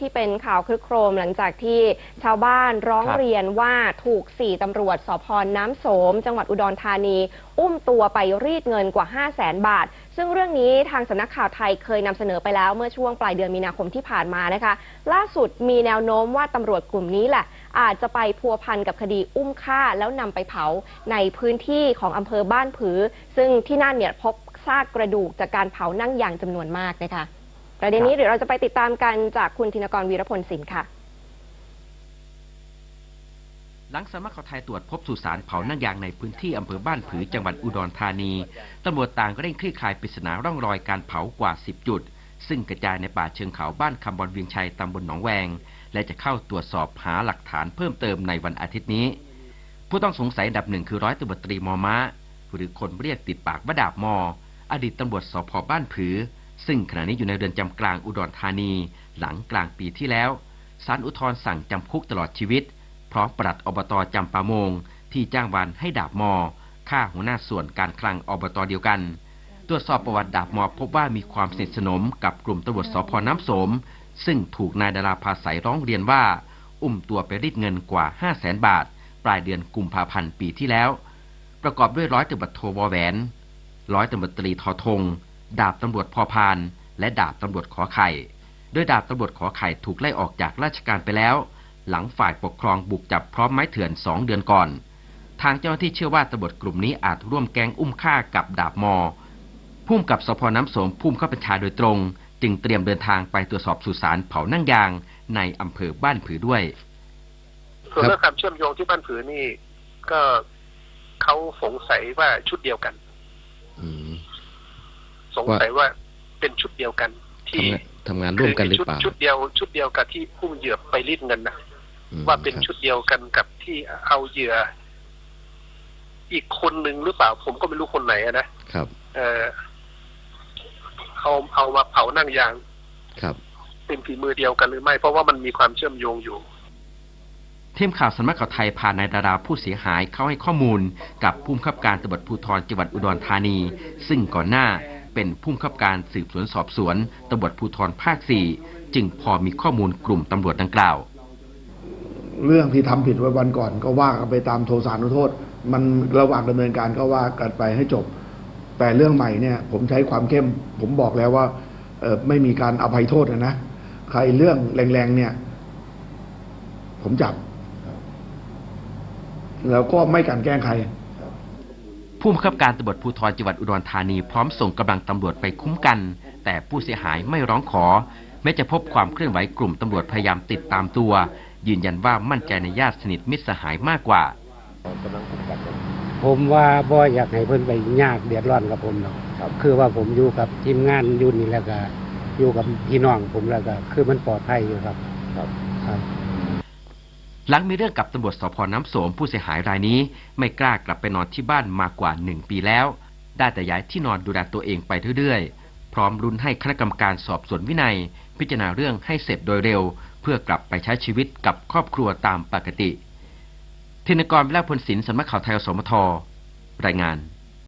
ที่เป็นข่าวคลึกโครมหลังจากที่ชาวบ้านร้องครับ เรียนว่าถูกสี่ตำรวจสพน้ำโสม จังหวัดอุดรธานี อุ้มตัวไปรีดเงินกว่า 5 0 0แสนบาท ซึ่งเรื่องนี้ทางสำนักข่าวไทยเคยนำเสนอไปแล้วเมื่อช่วงปลายเดือนมีนาคมที่ผ่านมานะคะ ล่าสุดมีแนวโน้มว่าตำรวจกลุ่มนี้แหละ อาจจะไปพัวพันกับคดีอุ้มฆ่าแล้วนำไปเผาในพื้นที่ของอำเภอบ้านผือ ซึ่งที่นั่นเนี่ยพบซากกระดูกจากการเผานั่งยางจำนวนมากนะคะ ประเด็นนี้เดี๋ยวเราจะไปติดตามกันจากคุณธินกรวีรพลสินค่ะ หลังสำนักข่าวไทยตรวจพบสุสานเผานั่งยางในพื้นที่อำเภอบ้านผือจังหวัดอุดรธานีตำรวจต่างก็เร่งคลี่คลายปริศนาร่องรอยการเผากว่า 10 จุด ซึ่งกระจายในป่าเชิงเขาบ้านคำบอลเวียงชัยตำบลหนองแวง และจะเข้าตรวจสอบหาหลักฐานเพิ่มเติมในวันอาทิตย์นี้ ผู้ต้องสงสัยอันดับหนึ่งคือร้อยตำรวจตรีมอม้าหรือคนเรียกติดปากว่าดาบมอ อดีตตำรวจสพบ้านผือ ซึ่งขณะนี้อยู่ในเรือนจำกลางอุดรธานี หลังกลางปีที่แล้วศาลอุทธร์สั่งจำคุกตลอดชีวิต พร้อมปลัดอบตจำปาโมง ที่จ้างวานให้ดาบมอฆ่าหัวหน้าส่วนการคลังอบตเดียวกัน ตรวจสอบประวัติดาบมอพบว่ามีความสนิทสนมกับกลุ่มตำรวจสพน้ำโสม ซึ่งถูกนายดาราภาษยร้องเรียนว่า อุ้มตัวไปรีดเงินกว่า 5 0 0แสนบาท ปลายเดือนกุมภาพันธ์ปีที่แล้ว ประกอบด้วยร้อยตำรวจโทวอแหวน ร้อยตำรวจตรีทอทง ดาบตำรวจพอพาน และดาบตำรวจขอไข่โดยดาบตำรวจขอไข่ถูกไล่ออกจากราชการไปแล้ว หลังฝ่ายปกครองบุกจับพร้อมไม้เถื่อนสองเดือนก่อน ทางเจ้าหน้าที่เชื่อว่าตำรวจกลุ่มนี้อาจร่วมแก๊งอุ้มฆ่ากับดาบมอพุ่มกับสพน้ำสมพุ่มเข้าบัญชาโดยตรง จึงเตรียมเดินทางไปตรวจสอบสุสานเผานั่งยางในอำเภอบ้านผือด้วย ส่วนเรื่องความเชื่อมโยงที่บ้านผือนี่ก็เขาสงสัยว่าชุดเดียวกัน สงสัยว่าเป็นชุดเดียวกันที่ทำงานทำงานร่วมกันหรือชุดเปล่าชุดเดียวชุดเดียวกับที่พุ่งเหยื่อไปรีดเงินนะอืมว่าเป็นครับชุดเดียวกันกับที่เอาเหยื่อ อีกคนหนึ่งหรือเปล่า ผมก็ไม่รู้คนไหนอะนะครับ เออเอาเอามาเผานั่งยาง ครับ เป็นฝีมือเดียวกันหรือไม่ เพราะว่ามันมีความเชื่อมโยงอยู่ทีมข่าวสำนักข่าวไทยพานายดาราผู้เสียหายเข้าให้ข้อมูลกับผู้บังคับการตำรวจภูธรจังหวัดอุดรธานี ซึ่งก่อนหน้า เป็นผู้บับการสืบสวนสอบสวนตำรวจภูธรภาค 4 จึงพอมีข้อมูลกลุ่มตำรวจดังกล่าว เรื่องที่ทำผิดไว้วันก่อนก็ว่ากันไปตามโทสานุโทษ มันระหว่างดำเนินการก็ว่ากันไปให้จบ แต่เรื่องใหม่เนี่ยผมใช้ความเข้ม ผมบอกแล้วว่าไม่มีการอภัยโทษนะนะใครเรื่องแรงๆเนี่ย ผมจับ แล้วก็ไม่กลันแกล้งใคร ผู้บังคับการตำรวจภูธรจังหวัดอุดรธานีพร้อมส่งกำลังตำรวจไปคุ้มกัน แต่ผู้เสียหายไม่ร้องขอ แม้จะพบความเคลื่อนไหวกลุ่มตำรวจพยายามติดตามตัว ยืนยันว่ามั่นใจในญาติสนิทมิตรสหายมากกว่าผมว่าบ่อยากให้เพิ่นไปยากเดือดร้อนกับผมหรอกคือว่าผมอยู่กับทีมงานอยู่นี่แล้วก็อยู่กับพี่น้องผมแล้วก็คือมันปลอดภัยอยู่ครับครับ หลังมีเรื่องกับตำรวจสพน้ำโสมผู้เสียหายรายนี้ ไม่กล้ากลับไปนอนที่บ้านมากว่าหนึ่งปีแล้ว ได้แต่ย้ายที่นอนดูแลตัวเองไปเรื่อยๆ พร้อมรุนให้คณะกรรมการสอบสวนวินัย พิจารณาเรื่องให้เสร็จโดยเร็ว เพื่อกลับไปใช้ชีวิตกับครอบครัวตามปกติธินกรวิลาพลศิลป์สำนักข่าวไทยอสมทรายงาน